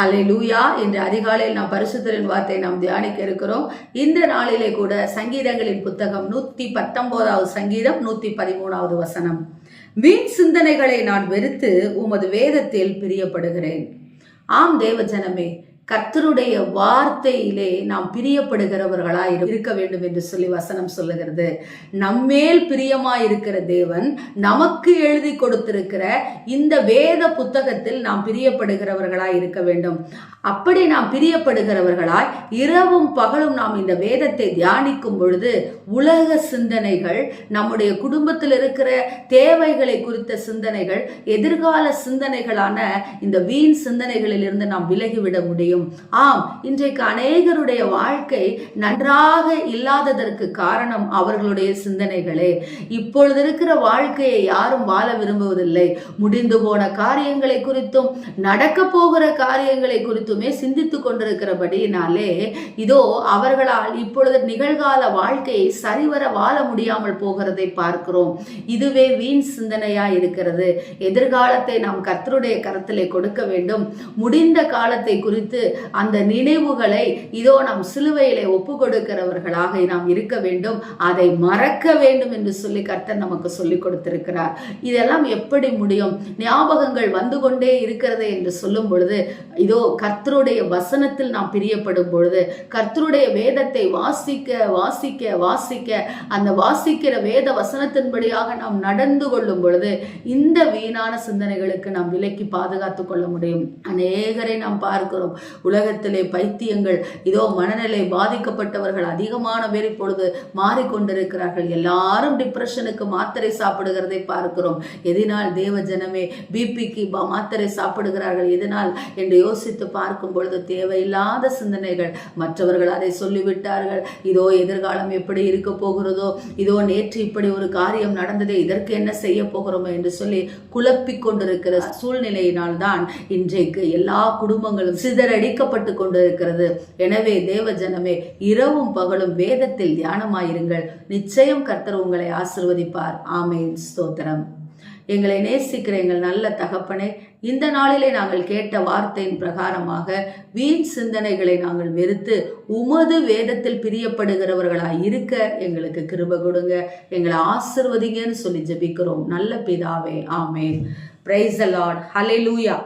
ஹலே லூயா இன்று அதிகாலையில் நாம் பரிசுத்தரின் வார்த்தையை நாம் தியானிக்க இருக்கிறோம். இந்த நாளிலே கூட சங்கீதங்களின் புத்தகம் நூத்தி பத்தொன்பதாவது சங்கீதம் நூத்தி பதிமூணாவது வசனம். வீண் சிந்தனைகளை நான் வெறுத்து உமது வேதத்தில் பிரியப்படுகிறேன். ஆம் தேவ ஜனமே கர்த்தருடைய வார்த்தையிலே நாம் பிரியப்படுகிறவர்களாய் இருக்க வேண்டும் என்று சொல்லி வசனம் சொல்லுகிறது. நம்மேல் பிரியமாய் இருக்கிற தேவன் நமக்கு எழுதி கொடுத்திருக்கிற இந்த வேத புத்தகத்தில் நாம் பிரியப்படுகிறவர்களாய் இருக்க வேண்டும். அப்படி நாம் பிரியப்படுகிறவர்களாய் இரவும் பகலும் நாம் இந்த வேதத்தை தியானிக்கும் பொழுது உலக சிந்தனைகள் நம்முடைய குடும்பத்தில் இருக்கிற தேவைகளை குறித்த சிந்தனைகள் எதிர்கால சிந்தனைகளான இந்த வீண் சிந்தனைகளில் இருந்து நாம் விலகிவிட முடியும். ஆம் இன்றைக்கு அநேகருடைய வாழ்க்கை நன்றாக இல்லாததற்கு காரணம் அவர்களுடைய சிந்தனைகளே. இப்பொழுது இருக்கிற வாழ்க்கையை யாரும் வாழ விரும்புவதில்லை. முடிந்து போன காரியங்களை குறித்தும் நடக்க போகிற காரியங்களை குறித்துமே சிந்தித்து கொண்டிருக்கிறபடியினாலே இதோ அவர்களால் இப்பொழுது நிகழ்கால வாழ்க்கையை சரிவர வாழ முடியாமல் போகிறதை பார்க்கிறோம். இதுவே வீண் சிந்தனையா இருக்கிறது. எதிர்காலத்தை நாம் கர்த்தருடைய கரத்திலே கொடுக்க வேண்டும். முடிந்த காலத்தை குறித்து அந்த நினைவுகளை இதோ நாம் சிலுவையிலே ஒப்பு கொடுக்கிறவர்களாக நாம் இருக்க வேண்டும். அதை மறக்க வேண்டும் என்று சொல்லி கர்த்தர் நமக்கு சொல்லிக் கொடுத்திருக்கிறார். இதெல்லாம் எப்படி முடியும்? ஞாபகங்கள் வந்து கொண்டே இருக்கிறது என்று சொல்லும் பொழுது இதோ கர்த்தருடைய வசனத்தில் நாம் பிரியப்படும் பொழுது கர்த்தருடைய வேதத்தை வாசிக்க வாசிக்க வாசிக்க அந்த வாசிக்கிற வேத வசனத்தின்படியாக நாம் நடந்து கொள்ளும் பொழுது இந்த வீணான சிந்தனைகளுக்கு நாம் விலக்கி பாதுகாத்துக் கொள்ள முடியும். அநேகரை நாம் பார்க்கிறோம். உலகத்திலே பைத்தியங்கள் இதோ மனநிலை பாதிக்கப்பட்டவர்கள் அதிகமான பேர் இப்பொழுது மாறிக்கொண்டிருக்கிறார்கள். எல்லாரும் டிப்ரெஷனுக்கு மாத்திரை சாப்பிடுகிறதை பார்க்கிறோம். எதனால் தேவ ஜனமே பிபிக்கு மாத்திரை சாப்பிடுகிறார்கள். எதனால் என்று யோசித்து பார்க்கும் பொழுது தேவையில்லாத சிந்தனைகள். மற்றவர்கள் அதை சொல்லிவிட்டார்கள். இதோ எதிர்காலம் எப்படி இருக்க போகிறதோ இதோ நேற்று இப்படி ஒரு காரியம் நடந்ததே இதற்கு என்ன செய்ய போகிறோமோ என்று சொல்லி குழப்பிக் கொண்டிருக்கிற சூழ்நிலையினால் தான் இன்றைக்கு எல்லா குடும்பங்களும் சிதறடி சிதறடிக்கப்பட்டு கொண்டிருக்கிறது. எனவே தேவ ஜனமே இரவும் பகலும் வேதத்தில் தியானமாயிருங்கள். நிச்சயம் கர்த்தர் உங்களை ஆசிர்வதிப்பார். ஆமேன். ஸ்தோத்திரம். எங்களை நேசிக்கிற எங்கள் நல்ல தகப்பனே இந்த நாளிலே நாங்கள் கேட்ட வார்த்தையின் பிரகாரமாக வீண் சிந்தனைகளை நாங்கள் வெறுத்து உமது வேதத்தில் பிரியப்படுகிறவர்களாய் இருக்க எங்களுக்கு கிருப கொடுங்க. எங்களை ஆசிர்வதிங்கன்னு சொல்லி ஜெபிக்கிறோம். நல்ல பிதாவே ஆமேன். பிரைஸ் அலாட் ஹலே லூயா